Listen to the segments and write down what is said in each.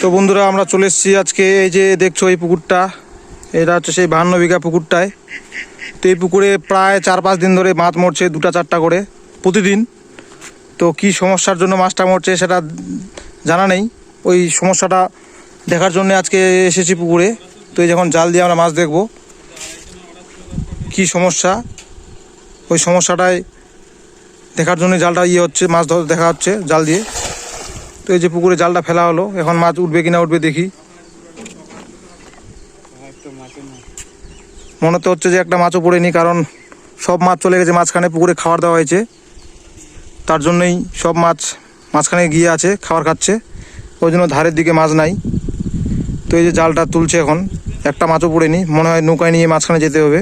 তো বন্ধুরা, আমরা চলে এসেছি আজকে। এই যে দেখছ এই পুকুরটা, এটা হচ্ছে সেই বাহান্ন বিঘা পুকুরটায়। তো এই পুকুরে প্রায় চার পাঁচ দিন ধরে মাছ মরছে, দুটা চারটা করে প্রতিদিন। তো কি সমস্যার জন্য মাছটা মরছে সেটা জানা নেই। ওই সমস্যাটা দেখার জন্য আজকে এসেছি পুকুরে। তো এই যখন জাল দিয়ে আমরা মাছ দেখব। কি সমস্যা? ওই সমস্যাটায় দেখার জন্য জালটা ইয়ে হচ্ছে, মাছ ধর দেখা হচ্ছে জাল দিয়ে। তো এই যে পুকুরে জালটা ফেলা হলো, এখন মাছ উঠবে কিনা উঠবে দেখি। মনে তো হচ্ছে যে একটা মাছও পড়েনি, কারণ সব মাছ চলে গেছে, মাঝখানে পুকুরে খাবার দেওয়া হয়েছে। তার জন্যই সব মাছ মাঝখানে গিয়ে আছে, খাবার খাচ্ছে। ওই জন্য ধারের দিকে মাছ নাই। তো এই যে জালটা তুলছে এখন, একটা মাছও পড়েনি, মনে হয় নৌকায় নিয়ে মাঝখানে যেতে হবে।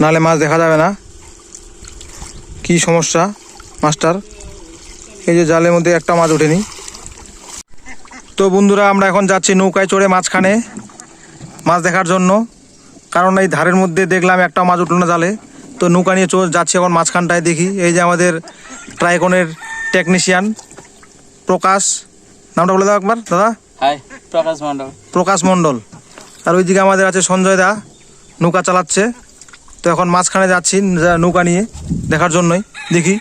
নাহলে মাছ দেখা যাবে না। কি সমস্যা মাছটার এই যে জালের মধ্যে একটা মাছ ওঠেনি। তো বন্ধুরা আমরা এখন যাচ্ছি নৌকায় চড়ে মাঝখানে মাছ দেখার জন্য। কারণ এই ধারের মধ্যে দেখলাম একটা মাছ উঠল না জালে। তো নৌকা নিয়ে চলে যাচ্ছি এখন মাঝখানটায় দেখি। এই যে আমাদের ট্রাইকনের টেকনিশিয়ান প্রকাশ। নামটা বলে দাও একবার দাদা। হাই প্রকাশ মন্ডল প্রকাশ মণ্ডল। আর ওইদিকে আমাদের আছে সঞ্জয় দা। নৌকা চালাচ্ছে। তো এখন মাঝখানে যাচ্ছি নৌকা নিয়ে দেখার জন্যই। দেখি।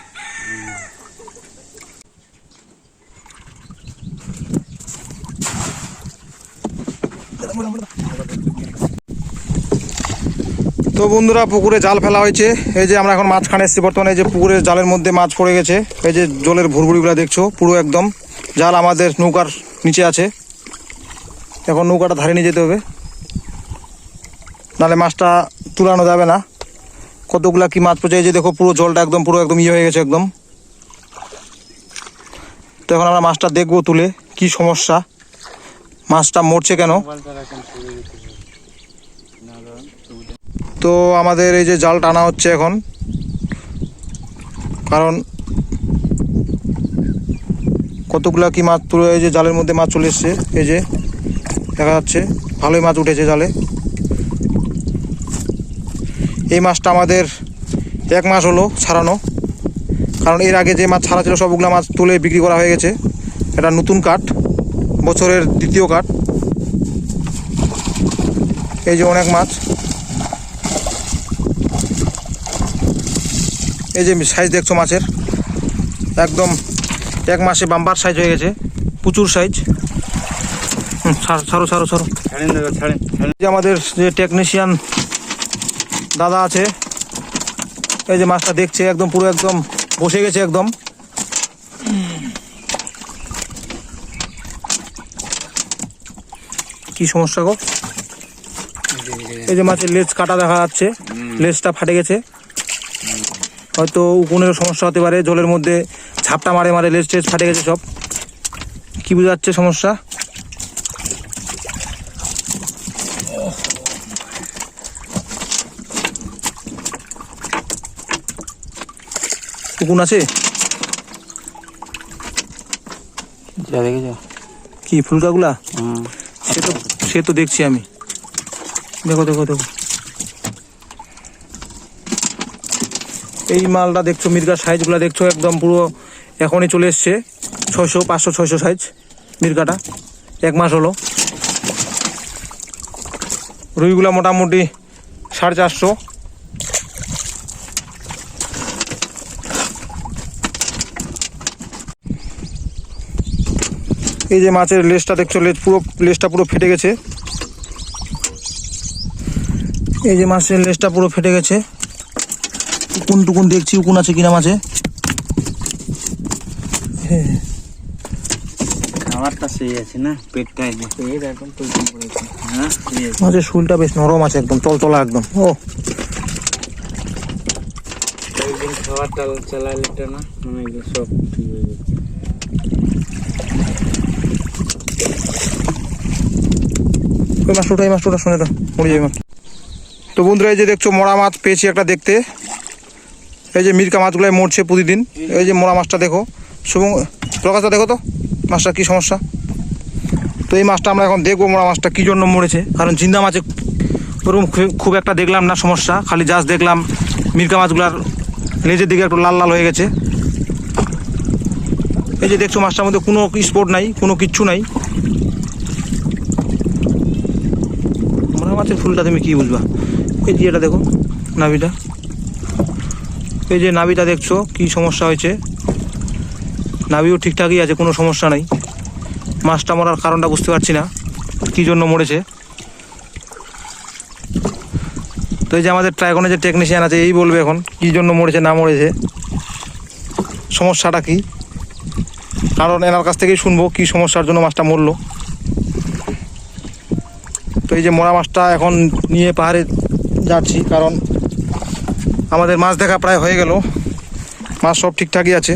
তো বন্ধুরা, পুকুরে জাল ফেলা হয়েছে। এই যে আমরা এখন মাঝখানে এসেছি বর্তমানে যে পুকুরের জালের মধ্যে মাছ পড়ে গেছে। এই যে জলের ভুরভুরিগুলো দেখছ, পুরো একদম। জাল আমাদের নৌকার নিচে আছে। এখন নৌকাটা ধারে নিয়ে যেতে হবে। নাহলে মাছটা তুলানো যাবে না। কতগুলা কি মাছ পচে যে দেখো, পুরো জলটা একদম, পুরো একদম ইয়ে হয়ে গেছে একদম। তো এখন আমরা মাছটা দেখব তুলে, কি সমস্যা। মাছটা মরছে কেন? তো আমাদের এই যে জাল টানা হচ্ছে এখন। কারণ কতগুলা কি মাছ তুলে এই যে জালের মধ্যে মাছ চলে এসছে, এই যে দেখা যাচ্ছে, ভালোই মাছ উঠেছে জালে। এই মাছটা আমাদের এক মাস হলো ছাড়ানো। কারণ এর আগে যে মাছ ছাড়া ছিল, সবগুলো মাছ তুলে বিক্রি করা হয়ে গেছে। এটা নতুন কাঠ, বছরের দ্বিতীয় কাঠ। এই যে অনেক মাছ। এই যে সাইজ দেখছ মাছের? একদম এক মাসে বাম্বার সাইজ হয়ে গেছে। প্রচুর সাইজ ছাড়ো ছাড়ো ছাড়ো যে আমাদের যে টেকনিশিয়ান দাদা আছে এই যে মাছটা দেখছে একদম পুরো একদম বসে গেছে একদম। কি সমস্যা গো? এই যে মাছের লেজ কাটা দেখা যাচ্ছে লেজটা ফাটে গেছে। হয়তো উকুনের সমস্যা হতে পারে জলের মধ্যে ঝাপটা মারে মারে লেজ টেজ ফাটে গেছে সব। কি বোঝাচ্ছে সমস্যা? উকুন আছে? কি ফুলকাগুলা? সে তো সে তো দেখছি আমি। দেখো দেখো দেখো। এই মালটা দেখছ মির্গার সাইজগুলো দেখছ, একদম পুরো এখনই চলে এসছে। ছয়শো, পাঁচশো, ছয়শো সাইজ মির্গাটা। এক মাস হলো। রুইগুলা মোটামুটি সাড়ে চারশো। এই যে মাছের লেজটা দেখছ, লেজ পুরো, লেজটা পুরো ফেটে গেছে। এই যে মাছের লেজটা পুরো ফেটে গেছে। উকুন টুকুন দেখছি উকুন আছে কিনা মাছে খাবারটা সেই আছে না পেটটা পেট একদম হ্যাঁ সেই আছে। মাছের শুলটা বেশ নরম আছে একদম তলতলা একদম। ও। একদিন না মানে সব ঠিক হয়ে যাবে। ওই মাছ ওটা এই মাছ ওটা শুনে মরে যাবে। তো বন্ধুরা এই যে দেখছ মরা মাছ পেয়েছি একটা দেখতে। এই যে মিরকা মাছগুলাই মরছে প্রতিদিন। এই যে মরা মাছটা দেখো। শুভম প্রকাশটা দেখো তো, মাছটা কি সমস্যা? তো এই মাছটা আমরা এখন দেখব মরা মাছটা কী জন্য মরেছে। কারণ জিন্দা মাছে ওরকম খুব একটা দেখলাম না সমস্যা। খালি জাস্ট দেখলাম মিরকা মাছগুলার লেজের দিকে একটু লাল লাল হয়ে গেছে। এই যে দেখছ মাছটার মধ্যে কোনো স্পট নাই, কোনো কিচ্ছু নাই। মোরা মাছের ফুলটা তুমি কী বুঝবা? এই যে এটা দেখো, নাভিটা। এই যে নাভিটা দেখছ, কি সমস্যা হয়েছে? নাভিও ঠিকঠাকই আছে, কোনো সমস্যা নেই। মাছটা মরার কারণটা বুঝতে পারছি না, কী জন্য মরেছে। তো এই যে আমাদের ট্রাইগনের যে টেকনিশিয়ান আছে, এই বলবে এখন, কী জন্য মরেছে, না মরেছে। সমস্যাটা কি? কারণ এনার কাছ থেকেই শুনব, কী সমস্যার জন্য মাছটা মরলো। তো এই যে মরা মাছটা এখন নিয়ে পাহাড়ে যাচ্ছি, কারণ আমাদের মাছ দেখা প্রায় হয়ে গেল। মাছ সব ঠিকঠাকই আছে।